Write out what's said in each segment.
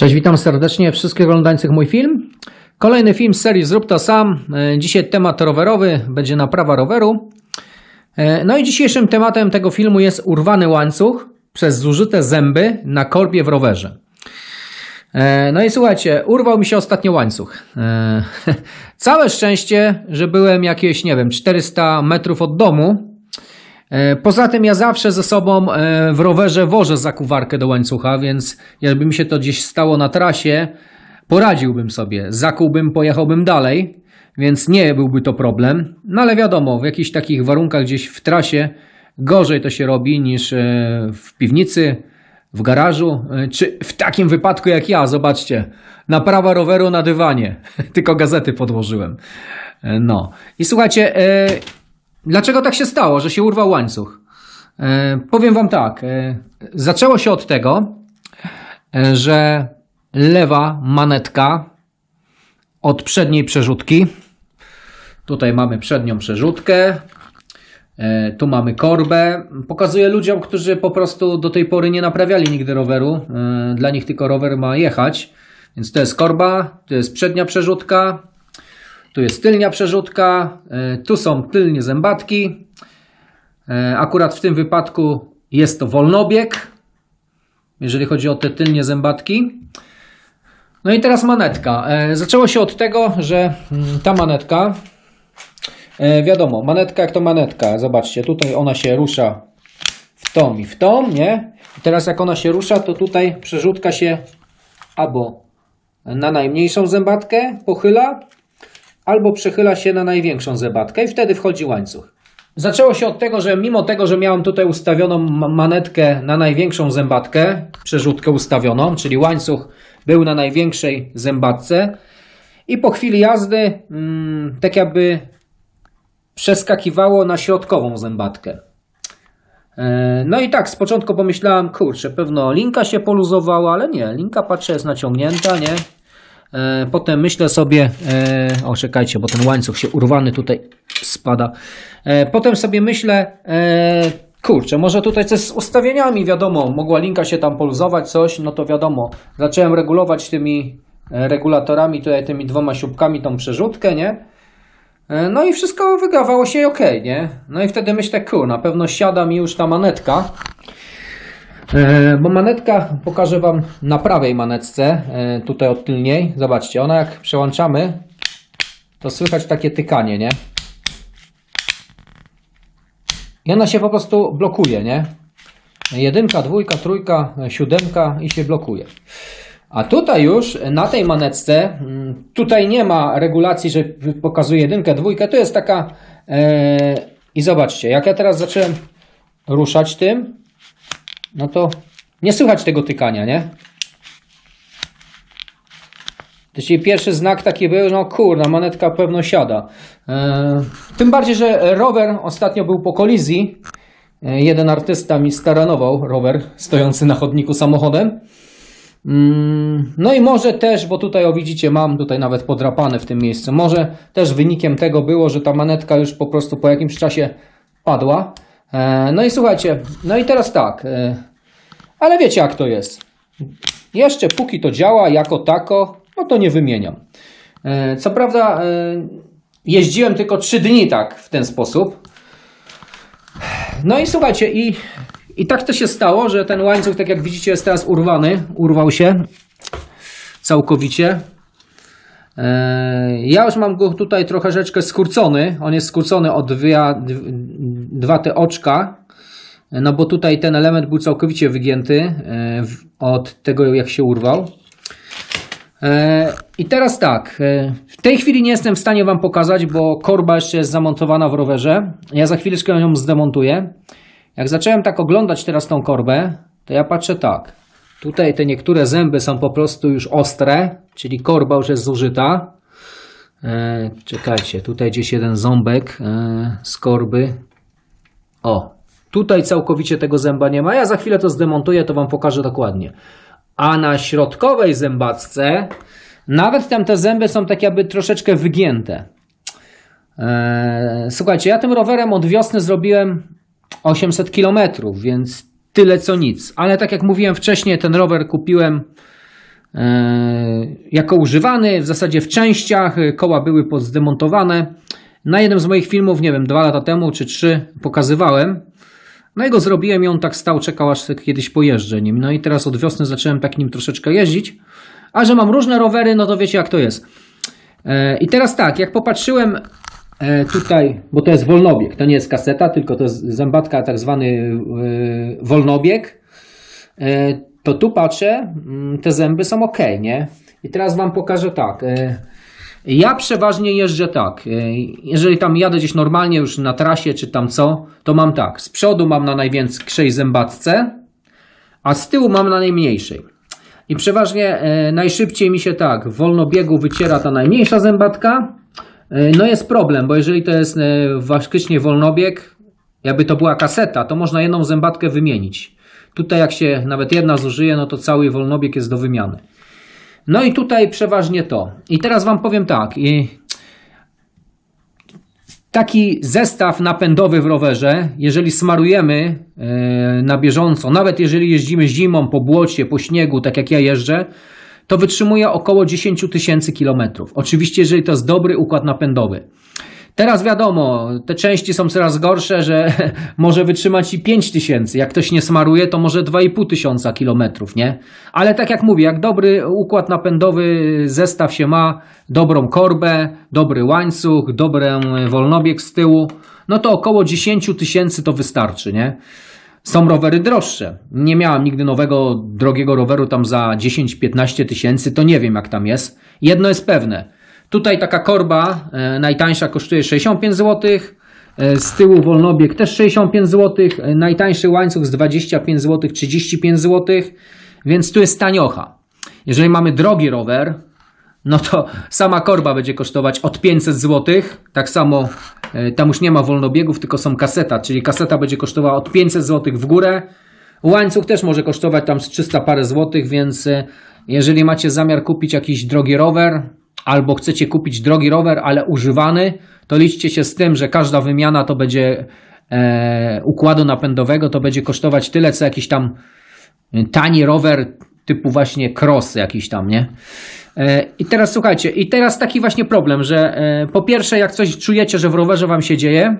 Cześć, witam serdecznie wszystkich oglądających mój film. Kolejny film z serii Zrób to sam. E, Dzisiaj temat rowerowy, będzie naprawa roweru. E, No i dzisiejszym tematem tego filmu jest urwany łańcuch przez zużyte zęby na korbie w rowerze. E, No i słuchajcie, urwał mi się ostatnio łańcuch. Całe szczęście, że byłem jakieś, nie wiem, 400 metrów od domu. E, Poza tym ja zawsze ze sobą e, w rowerze wożę zakuwarkę do łańcucha, więc jakby mi się to gdzieś stało na trasie, poradziłbym sobie. Zakułbym, pojechałbym dalej, więc nie byłby to problem. No ale wiadomo, w jakichś takich warunkach gdzieś w trasie gorzej to się robi niż e, w piwnicy, w garażu, czy w takim wypadku jak ja, zobaczcie, naprawa roweru na dywanie, tylko gazety podłożyłem. No i słuchajcie, Dlaczego tak się stało, że się urwał łańcuch? E, powiem Wam tak. E, zaczęło się od tego, e, że lewa manetka od przedniej przerzutki. Tutaj mamy przednią przerzutkę. Tu mamy korbę. Pokazuję ludziom, którzy po prostu do tej pory nie naprawiali nigdy roweru. Dla nich tylko rower ma jechać. Więc to jest korba, to jest przednia przerzutka, tu jest tylnia przerzutka, e, tu są tylnie zębatki. E, Akurat w tym wypadku jest to wolnobieg, jeżeli chodzi o te tylnie zębatki. No i teraz manetka. E, Zaczęło się od tego, że mm, ta manetka, wiadomo, manetka jak to manetka, zobaczcie, tutaj ona się rusza w tą i w tą, nie? I teraz jak ona się rusza, to tutaj przerzutka się albo na najmniejszą zębatkę pochyla, albo przechyla się na największą zębatkę i wtedy wchodzi łańcuch. Zaczęło się od tego, że mimo tego, że miałem tutaj ustawioną ma- manetkę na największą zębatkę, przerzutkę ustawioną, czyli łańcuch był na największej zębatce i po chwili jazdy mm, tak jakby przeskakiwało na środkową zębatkę. E, No i tak, z początku pomyślałem, kurczę, pewno linka się poluzowała, ale nie, linka patrzę jest naciągnięta, nie? E, Potem myślę sobie, e, o czekajcie, bo ten łańcuch się urwany tutaj spada. E, Potem sobie myślę, kurczę, może tutaj coś z ustawieniami, wiadomo, mogła linka się tam poluzować, coś, no to wiadomo. Zacząłem regulować tymi regulatorami, tutaj tymi dwoma śrubkami tą przerzutkę, nie? No i wszystko wydawało się ok, nie? No i wtedy myślę, kur, na pewno siada mi już ta manetka. E, Bo manetka pokażę Wam na prawej manetce, e, tutaj od tylniej. Zobaczcie, ona jak przełączamy, to słychać takie tykanie, nie? I ona się po prostu blokuje, nie? Jedynka, dwójka, trójka, siódemka i się blokuje. A tutaj już na tej manetce, mm, tutaj nie ma regulacji, że pokazuje jedynkę, dwójkę. To jest taka. E, I zobaczcie, jak ja teraz zacząłem ruszać tym, no to nie słychać tego tykania, nie? Czyli pierwszy znak taki był, no kurna, manetka pewno siada. E, tym bardziej, że rower ostatnio był po kolizji. E, jeden artysta mi staranował rower stojący na chodniku samochodem. Mm, No i może też, bo tutaj o widzicie, mam tutaj nawet podrapane w tym miejscu. Może też wynikiem tego było, że ta manetka już po prostu po jakimś czasie padła. E, No i słuchajcie, no i teraz tak. e, Ale wiecie jak to jest. Jeszcze póki to działa jako tako, no to nie wymieniam. E, Co prawda jeździłem tylko 3 dni tak w ten sposób. No i słuchajcie, i, i tak to się stało, że ten łańcuch, tak jak widzicie, jest teraz urwany. Urwał się całkowicie. E, Ja już mam go tutaj trochę rzeczkę skrócony. On jest skrócony o dwie, dw- dwa te oczka. No bo tutaj ten element był całkowicie wygięty e, od tego, jak się urwał. E, I teraz tak, w tej chwili nie jestem w stanie Wam pokazać, bo korba jeszcze jest zamontowana w rowerze. Ja za chwileczkę ją zdemontuję. Jak zacząłem tak oglądać teraz tą korbę, to ja patrzę tak. Tutaj te niektóre zęby są po prostu już ostre, czyli korba już jest zużyta. E, czekajcie, tutaj gdzieś jeden ząbek e, z korby. O, tutaj całkowicie tego zęba nie ma. Ja za chwilę to zdemontuję, to Wam pokażę dokładnie. A na środkowej zębatce nawet tam te zęby są tak jakby troszeczkę wygięte. Eee, słuchajcie, ja tym rowerem od wiosny zrobiłem 800 km, więc tyle co nic. Ale tak jak mówiłem wcześniej, ten rower kupiłem e, jako używany, w zasadzie w częściach, e, koła były podzdemontowane. Na jednym z moich filmów, nie wiem, dwa lata temu czy trzy, pokazywałem. No i go zrobiłem i on tak stał, czekał aż kiedyś pojeżdżę nim. No i teraz od wiosny zacząłem tak nim troszeczkę jeździć. A że mam różne rowery, no to wiecie jak to jest. E, I teraz tak, jak popatrzyłem e, tutaj, bo to jest wolnobieg, to nie jest kaseta, tylko to jest zębatka, tak zwany e, wolnobieg, e, to tu patrzę, mm, te zęby są ok, nie? I teraz Wam pokażę tak. e, Ja przeważnie jeżdżę tak. e, Jeżeli tam jadę gdzieś normalnie, już na trasie czy tam co, to mam tak. Z przodu mam na największej zębatce, a z tyłu mam na najmniejszej. I przeważnie e, najszybciej mi się tak w wolnobiegu wyciera ta najmniejsza zębatka. No jest problem, bo jeżeli to jest faktycznie wolnobieg, jakby to była kaseta, to można jedną zębatkę wymienić. Tutaj jak się nawet jedna zużyje, no to cały wolnobieg jest do wymiany. No i tutaj przeważnie to. I teraz Wam powiem tak. Taki zestaw napędowy w rowerze, jeżeli smarujemy e, na bieżąco, nawet jeżeli jeździmy zimą po błocie, po śniegu, tak jak ja jeżdżę, to wytrzymuje około 10 tysięcy kilometrów. Oczywiście, jeżeli to jest dobry układ napędowy. Teraz wiadomo, te części są coraz gorsze, że może wytrzymać i 5 tysięcy. Jak ktoś nie smaruje, to może 2,5 tysiąca kilometrów, nie? Ale tak jak mówię, jak dobry układ napędowy, zestaw się ma, dobrą korbę, dobry łańcuch, dobry wolnobieg z tyłu, no to około 10 tysięcy to wystarczy, nie? Są rowery droższe. Nie miałam nigdy nowego, drogiego roweru tam za 10-15 tysięcy, to nie wiem jak tam jest. Jedno jest pewne. Tutaj taka korba e, najtańsza kosztuje 65 zł. E, z tyłu wolnobieg też 65 zł. E, najtańszy łańcuch z 25 zł, 35 zł. Więc tu jest taniocha. Jeżeli mamy drogi rower, no to sama korba będzie kosztować od 500 zł. Tak samo tam już nie ma wolnobiegów, tylko są kaseta, czyli kaseta będzie kosztowała od 500 zł w górę. Łańcuch też może kosztować tam z 300 parę złotych, więc jeżeli macie zamiar kupić jakiś drogi rower, albo chcecie kupić drogi rower, ale używany, to liczcie się z tym, że każda wymiana to będzie e, układu napędowego, to będzie kosztować tyle, co jakiś tam tani rower typu właśnie cross jakiś tam, nie? E, I teraz słuchajcie, i teraz taki właśnie problem, że e, po pierwsze jak coś czujecie, że w rowerze wam się dzieje,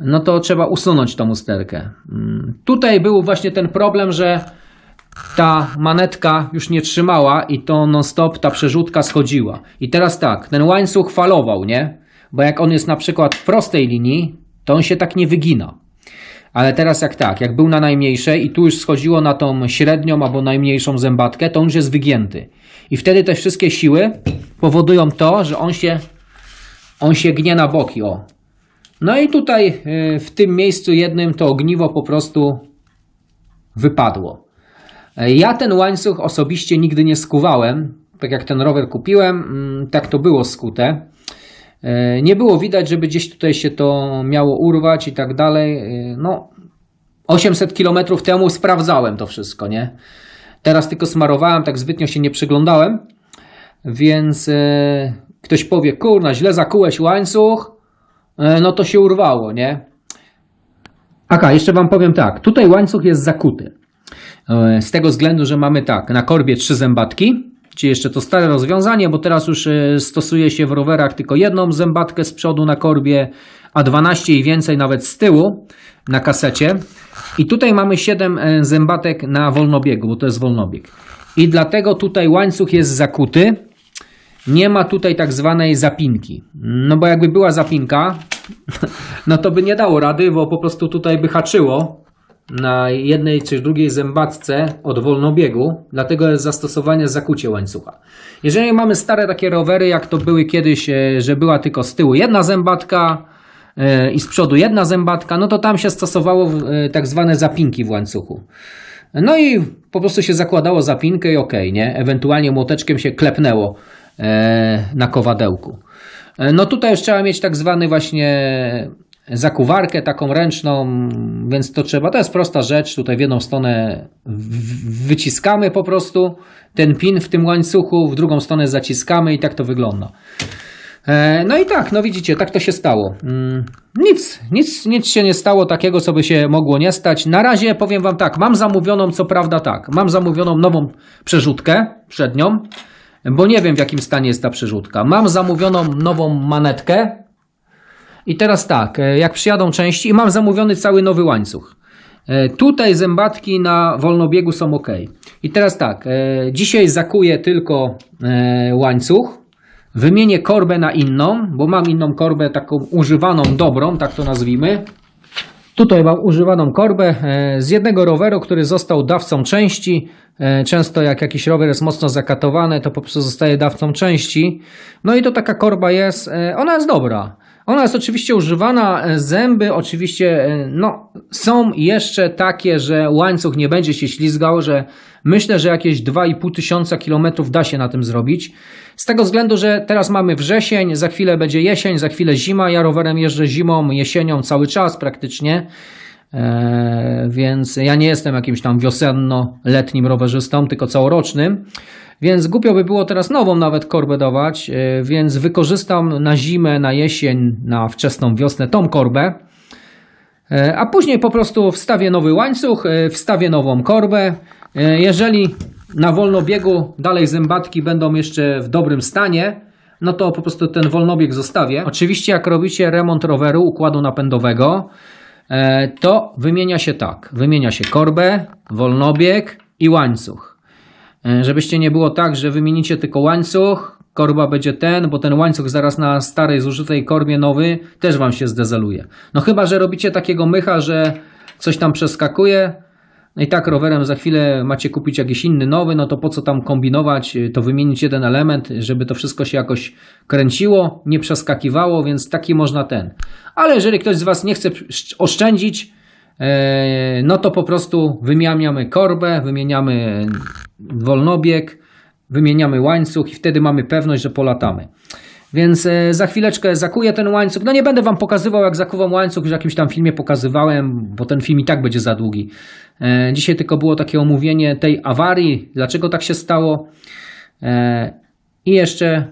no to trzeba usunąć tą usterkę. Mm, Tutaj był właśnie ten problem, że ta manetka już nie trzymała i to non-stop ta przerzutka schodziła. I teraz tak, ten łańcuch falował, nie? Bo jak on jest na przykład w prostej linii, to on się tak nie wygina. Ale teraz jak tak, jak był na najmniejszej i tu już schodziło na tą średnią albo najmniejszą zębatkę, to on już jest wygięty. I wtedy te wszystkie siły powodują to, że on się, on się gnie na boki, o. No i tutaj y, w tym miejscu jednym to ogniwo po prostu wypadło. E, Ja ten łańcuch osobiście nigdy nie skuwałem. Tak jak ten rower kupiłem, mm, tak to było skute. E, Nie było widać, żeby gdzieś tutaj się to miało urwać i tak dalej. E, No, 800 km temu sprawdzałem to wszystko, nie? Teraz tylko smarowałem, tak zbytnio się nie przyglądałem. Więc ktoś powie, kurna, źle zakułeś łańcuch, no to się urwało, nie? Aka, jeszcze wam powiem tak. Tutaj łańcuch jest zakuty. E, Z tego względu, że mamy tak, na korbie trzy zębatki, czyli jeszcze to stare rozwiązanie, bo teraz już e, stosuje się w rowerach tylko jedną zębatkę z przodu na korbie, a 12 i więcej nawet z tyłu na kasecie. I tutaj mamy 7 e, zębatek na wolnobiegu, bo to jest wolnobieg. I dlatego tutaj łańcuch jest zakuty. Nie ma tutaj tak zwanej zapinki. No bo jakby była zapinka, no to by nie dało rady, bo po prostu tutaj by haczyło na jednej czy drugiej zębatce od wolnobiegu, dlatego jest zastosowanie zakucie łańcucha. Jeżeli mamy stare takie rowery, jak to były kiedyś, e, że była tylko z tyłu jedna zębatka e, i z przodu jedna zębatka, no to tam się stosowało e, tak zwane zapinki w łańcuchu. No i po prostu się zakładało zapinkę i okej, nie? Ewentualnie młoteczkiem się klepnęło na kowadełku. No tutaj już trzeba mieć tak zwany właśnie zakuwarkę taką ręczną, więc to trzeba, to jest prosta rzecz, tutaj w jedną stronę wyciskamy po prostu ten pin w tym łańcuchu, w drugą stronę zaciskamy i tak to wygląda. E, No i tak, no widzicie, tak to się stało. Mm, Nic, nic, nic się nie stało takiego, co by się mogło nie stać. Na razie powiem Wam tak, mam zamówioną, co prawda tak, mam zamówioną nową przerzutkę przednią, bo nie wiem w jakim stanie jest ta przerzutka. Mam zamówioną nową manetkę i teraz tak, e, jak przyjadą części i mam zamówiony cały nowy łańcuch. E, Tutaj zębatki na wolnobiegu są ok. I teraz tak, e, dzisiaj zakuję tylko łańcuch, wymienię korbę na inną, bo mam inną korbę taką używaną, dobrą, tak to nazwijmy. Tutaj mam używaną korbę z jednego roweru, który został dawcą części. Często jak jakiś rower jest mocno zakatowany, to po prostu zostaje dawcą części. No i to taka korba jest, ona jest dobra. Ona jest oczywiście używana, e, zęby oczywiście e, no, są jeszcze takie, że łańcuch nie będzie się ślizgał, że myślę, że jakieś 2,5 tysiąca kilometrów da się na tym zrobić. Z tego względu, że teraz mamy wrzesień, za chwilę będzie jesień, za chwilę zima. Ja rowerem jeżdżę zimą, jesienią cały czas praktycznie. E, więc ja nie jestem jakimś tam wiosenno-letnim rowerzystą, tylko całorocznym. Więc głupio by było teraz nową nawet korbę dawać, e, więc wykorzystam na zimę, na jesień, na wczesną wiosnę tą korbę. E, A później po prostu wstawię nowy łańcuch, e, wstawię nową korbę. Jeżeli na wolnobiegu dalej zębatki będą jeszcze w dobrym stanie, no to po prostu ten wolnobieg zostawię. Oczywiście jak robicie remont roweru, układu napędowego, to wymienia się tak. Wymienia się korbę, wolnobieg i łańcuch. E, Żebyście nie było tak, że wymienicie tylko łańcuch, korba będzie ten, bo ten łańcuch zaraz na starej, zużytej korbie nowy też wam się zdezeluje. No chyba, że robicie takiego mycha, że coś tam przeskakuje, no i tak rowerem za chwilę macie kupić jakiś inny nowy, no to po co tam kombinować, y, to wymienić jeden element, żeby to wszystko się jakoś kręciło, nie przeskakiwało, więc taki można ten. Ale jeżeli ktoś z Was nie chce oszczędzić, e, no to po prostu wymieniamy korbę, wymieniamy wolnobieg, wymieniamy łańcuch i wtedy mamy pewność, że polatamy. Więc e, za chwileczkę zakuję ten łańcuch. No nie będę wam pokazywał, jak zakuwam łańcuch, że w jakimś tam filmie pokazywałem, bo ten film i tak będzie za długi. E, Dzisiaj tylko było takie omówienie tej awarii, dlaczego tak się stało. E, I jeszcze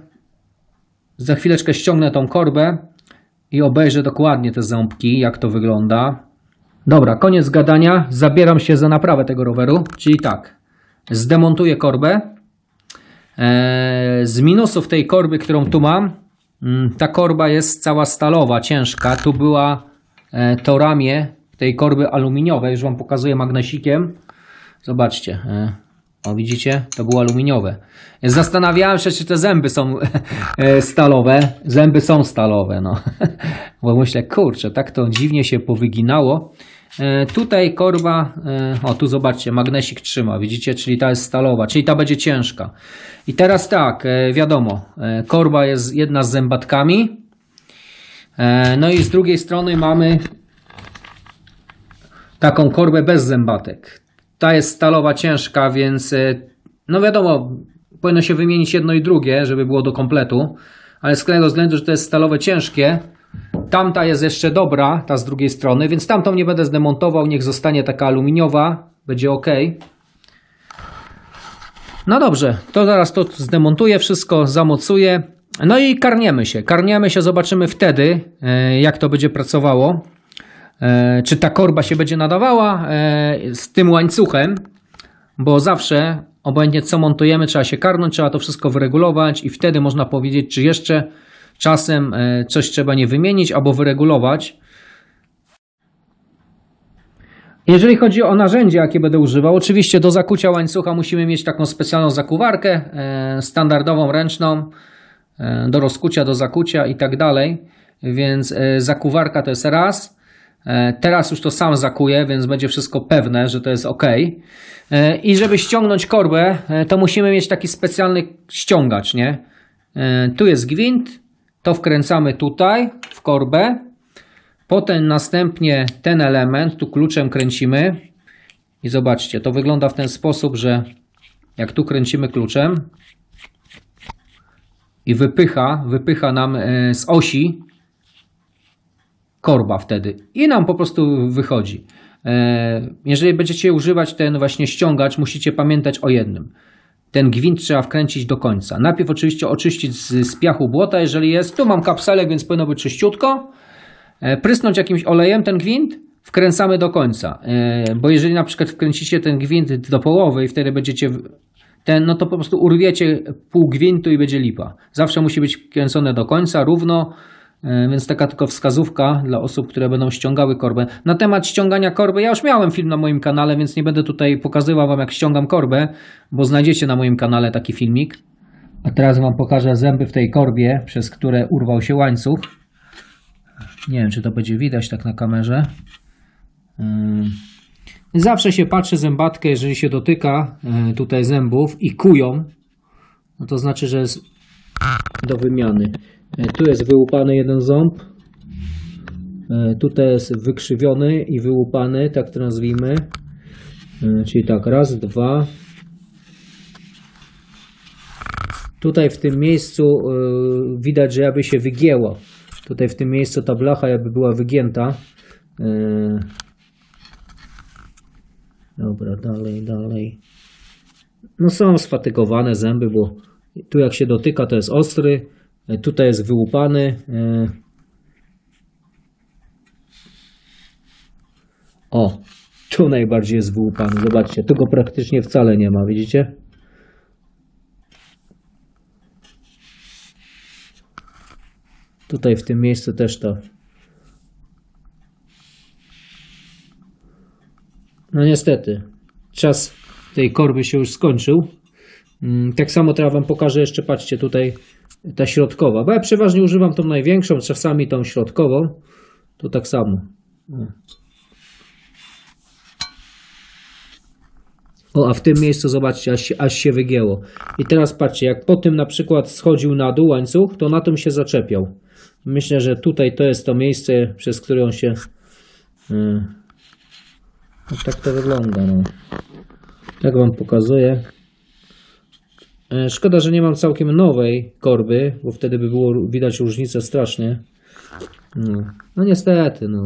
za chwileczkę ściągnę tą korbę i obejrzę dokładnie te ząbki, jak to wygląda. Dobra, koniec gadania. Zabieram się za naprawę tego roweru. Czyli tak, zdemontuję korbę. E, Z minusów tej korby, którą tu mam, mm, ta korba jest cała stalowa, ciężka. Tu była e, to ramię tej korby aluminiowej, już Wam pokazuję magnesikiem. Zobaczcie. e, O, widzicie? To było aluminiowe. Zastanawiałem się, czy te zęby są stalowe. Zęby są stalowe, no. Bo myślę, kurczę, tak to dziwnie się powyginało. E, Tutaj korba, e, o tu zobaczcie, magnesik trzyma, widzicie, czyli ta jest stalowa, czyli ta będzie ciężka. I teraz tak, e, wiadomo, korba jest jedna z zębatkami, no i z drugiej strony mamy taką korbę bez zębatek. Ta jest stalowa, ciężka, więc no wiadomo, powinno się wymienić jedno i drugie, żeby było do kompletu, ale z tego względu, że to jest stalowe, ciężkie, Tamta jest jeszcze dobra, ta z drugiej strony, więc tamtą nie będę zdemontował, niech zostanie taka aluminiowa, będzie ok. No dobrze, to zaraz to zdemontuję, wszystko zamocuję. No i karniemy się. Karniemy się, zobaczymy wtedy, e, jak to będzie pracowało. E, Czy ta korba się będzie nadawała e, z tym łańcuchem, bo zawsze, obojętnie co montujemy, trzeba się karnąć, trzeba to wszystko wyregulować i wtedy można powiedzieć, czy jeszcze czasem e, coś trzeba nie wymienić albo wyregulować. Jeżeli chodzi o narzędzie, jakie będę używał, oczywiście do zakucia łańcucha musimy mieć taką specjalną zakuwarkę, e, standardową, ręczną, e, do rozkucia, do zakucia i tak dalej. Więc zakuwarka to jest raz. Teraz już to sam zakuję, więc będzie wszystko pewne, że to jest ok. I żeby ściągnąć korbę, to musimy mieć taki specjalny ściągacz, nie? Tu jest gwint, to wkręcamy tutaj w korbę. Potem następnie ten element, tu kluczem kręcimy. I zobaczcie, to wygląda w ten sposób, że jak tu kręcimy kluczem i wypycha, wypycha nam e, z osi korba wtedy i nam po prostu wychodzi. E, Jeżeli będziecie używać ten właśnie ściągacz, musicie pamiętać o jednym. Ten gwint trzeba wkręcić do końca. Najpierw oczywiście oczyścić z, z piachu błota, jeżeli jest. Tu mam kapselek, więc powinno być czyściutko. E, Prysnąć jakimś olejem ten gwint, wkręcamy do końca. E, Bo jeżeli na przykład wkręcicie ten gwint do połowy i wtedy będziecie ten, no to po prostu urwiecie pół gwintu i będzie lipa. Zawsze musi być kręcone do końca, równo, więc taka tylko wskazówka dla osób, które będą ściągały korbę. Na temat ściągania korby, ja już miałem film na moim kanale, więc nie będę tutaj pokazywał wam jak ściągam korbę, bo znajdziecie na moim kanale taki filmik. A teraz wam pokażę zęby w tej korbie, przez które urwał się łańcuch. Nie wiem, czy to będzie widać tak na kamerze. Ym. Zawsze się patrzy zębatkę, jeżeli się dotyka y, tutaj zębów i kują, no to znaczy, że jest do wymiany. Y, Tu jest wyłupany jeden ząb. Y, Tutaj jest wykrzywiony i wyłupany, tak to nazwijmy. Y, Czyli tak, raz, dwa. Tutaj w tym miejscu widać, że jakby się wygięło. Tutaj w tym miejscu ta blacha jakby była wygięta. Dobra, dalej, dalej. No są sfatygowane zęby, bo tu jak się dotyka to jest ostry, e, tutaj jest wyłupany. e. O, tu najbardziej jest wyłupany. Zobaczcie, tu go praktycznie wcale nie ma, widzicie? Tutaj w tym miejscu też to No niestety, czas tej korby się już skończył. Mm, Tak samo teraz Wam pokażę jeszcze, patrzcie, tutaj ta środkowa, bo ja przeważnie używam tą największą, czasami tą środkową. To tak samo. O. A w tym miejscu zobaczcie, aż się, aż się wygięło. I teraz patrzcie, jak po tym na przykład schodził na dół łańcuch, to na tym się zaczepiał. Myślę, że tutaj to jest to miejsce, przez które on się... Yy, no tak to wygląda, no. Tak wam pokazuję. E, Szkoda, że nie mam całkiem nowej korby, bo wtedy by było widać różnicę strasznie. No, no niestety, no.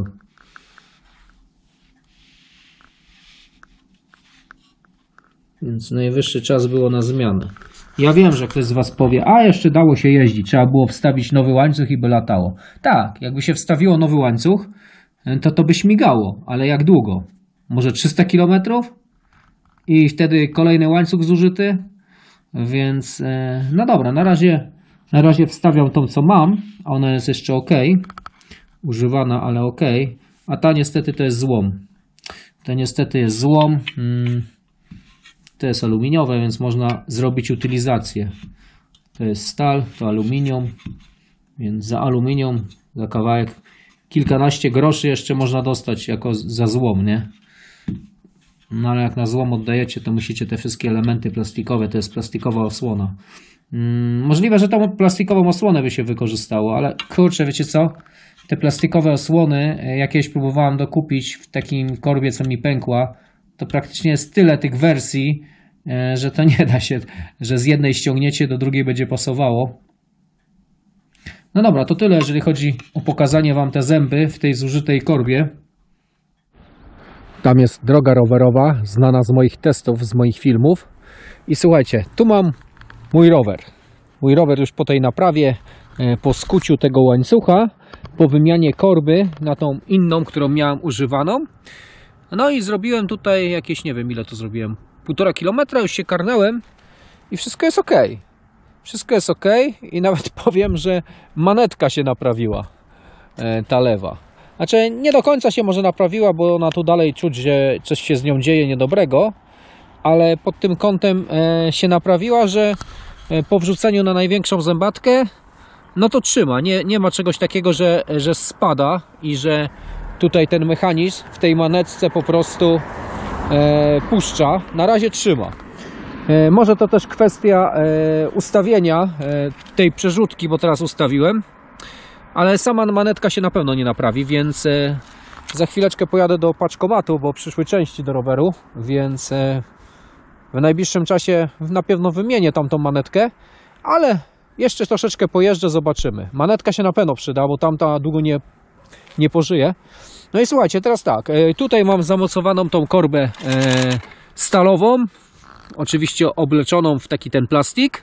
Więc najwyższy czas było na zmianę. Ja wiem, że ktoś z Was powie, a jeszcze dało się jeździć, trzeba było wstawić nowy łańcuch i by latało. Tak, jakby się wstawiło nowy łańcuch, to to by śmigało, ale jak długo? Może 300 km? I wtedy kolejny łańcuch zużyty? Więc e, no dobra, na razie, na razie wstawiam tą co mam, ona jest jeszcze ok. Używana, ale ok. A ta niestety to jest złom. To niestety jest złom. Mm, to jest aluminiowe, więc można zrobić utylizację. To jest stal, to aluminium. Więc za aluminium, za kawałek kilkanaście groszy jeszcze można dostać jako za złom, nie? No ale jak na złom oddajecie, to musicie te wszystkie elementy plastikowe, to jest plastikowa osłona. Mm, możliwe, że tą plastikową osłonę by się wykorzystało, ale kurczę, wiecie co? Te plastikowe osłony, e, jakieś próbowałem dokupić w takim korbie, co mi pękła, to praktycznie jest tyle tych wersji, e, że to nie da się, że z jednej ściągniecie, do drugiej będzie pasowało. No dobra, to tyle, jeżeli chodzi o pokazanie Wam te zęby w tej zużytej korbie. Tam jest droga rowerowa, znana z moich testów, z moich filmów. I słuchajcie, tu mam mój rower. Mój rower już po tej naprawie, e, po skuciu tego łańcucha, po wymianie korby na tą inną, którą miałem używaną. No i zrobiłem tutaj jakieś, nie wiem ile to zrobiłem, półtora kilometra, już się karnęłem i wszystko jest ok. Wszystko jest ok i nawet powiem, że manetka się naprawiła, e, ta lewa. Znaczy nie do końca się może naprawiła, bo ona tu dalej czuć, że coś się z nią dzieje niedobrego, ale pod tym kątem e, się naprawiła, że e, po wrzuceniu na największą zębatkę, no to trzyma. Nie, nie ma czegoś takiego, że, że spada i że tutaj ten mechanizm w tej manetce po prostu e, puszcza. Na razie trzyma. E, Może to też kwestia e, ustawienia e, tej przerzutki, bo teraz ustawiłem, ale sama manetka się na pewno nie naprawi, więc e, za chwileczkę pojadę do paczkomatu, bo przyszły części do roweru, więc e, w najbliższym czasie na pewno wymienię tamtą manetkę, ale jeszcze troszeczkę pojeżdżę, zobaczymy. Manetka się na pewno przyda, bo tamta długo nie, nie pożyje. No i słuchajcie, teraz tak, e, tutaj mam zamocowaną tą korbę stalową, oczywiście obleczoną w taki ten plastik.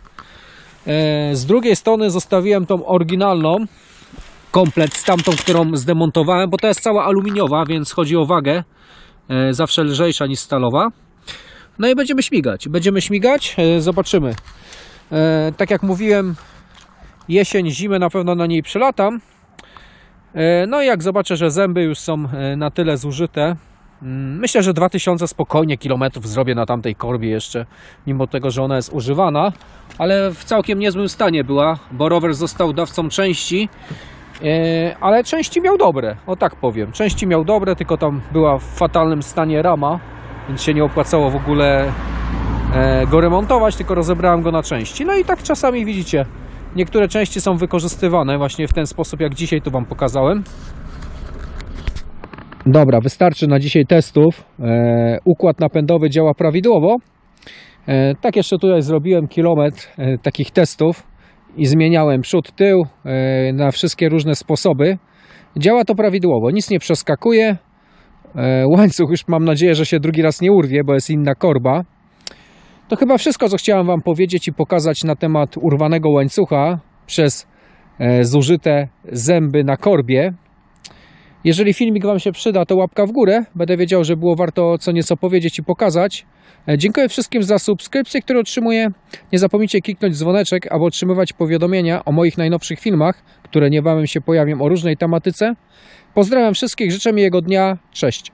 Z drugiej strony zostawiłem tą oryginalną, komplet z tamtą, którą zdemontowałem, bo to jest cała aluminiowa, więc chodzi o wagę, e, zawsze lżejsza niż stalowa. No i będziemy śmigać. Będziemy śmigać, e, zobaczymy. E, Tak jak mówiłem, jesień, zimę na pewno na niej przelatam. No i jak zobaczę, że zęby już są na tyle zużyte, mm, myślę, że 2000 spokojnie kilometrów zrobię na tamtej korbie jeszcze, mimo tego, że ona jest używana, ale w całkiem niezłym stanie była, bo rower został dawcą części, ale części miał dobre, o tak powiem. Części miał dobre, tylko tam była w fatalnym stanie rama, więc się nie opłacało w ogóle e, go remontować, tylko rozebrałem go na części. No i tak czasami widzicie, niektóre części są wykorzystywane właśnie w ten sposób, jak dzisiaj tu Wam pokazałem. Dobra, wystarczy na dzisiaj testów. E, układ napędowy działa prawidłowo. E, tak jeszcze tutaj zrobiłem kilometr e, takich testów i zmieniałem przód, tył e, na wszystkie różne sposoby. Działa to prawidłowo, nic nie przeskakuje. E, łańcuch już mam nadzieję, że się drugi raz nie urwie, bo jest inna korba. To chyba wszystko, co chciałem Wam powiedzieć i pokazać na temat urwanego łańcucha przez e, zużyte zęby na korbie. Jeżeli filmik Wam się przyda, to łapka w górę. Będę wiedział, że było warto co nieco powiedzieć i pokazać. E, Dziękuję wszystkim za subskrypcje, które otrzymuję. Nie zapomnijcie kliknąć dzwoneczek, aby otrzymywać powiadomienia o moich najnowszych filmach, które niebawem się pojawią o różnej tematyce. Pozdrawiam wszystkich, życzę miłego dnia. Cześć.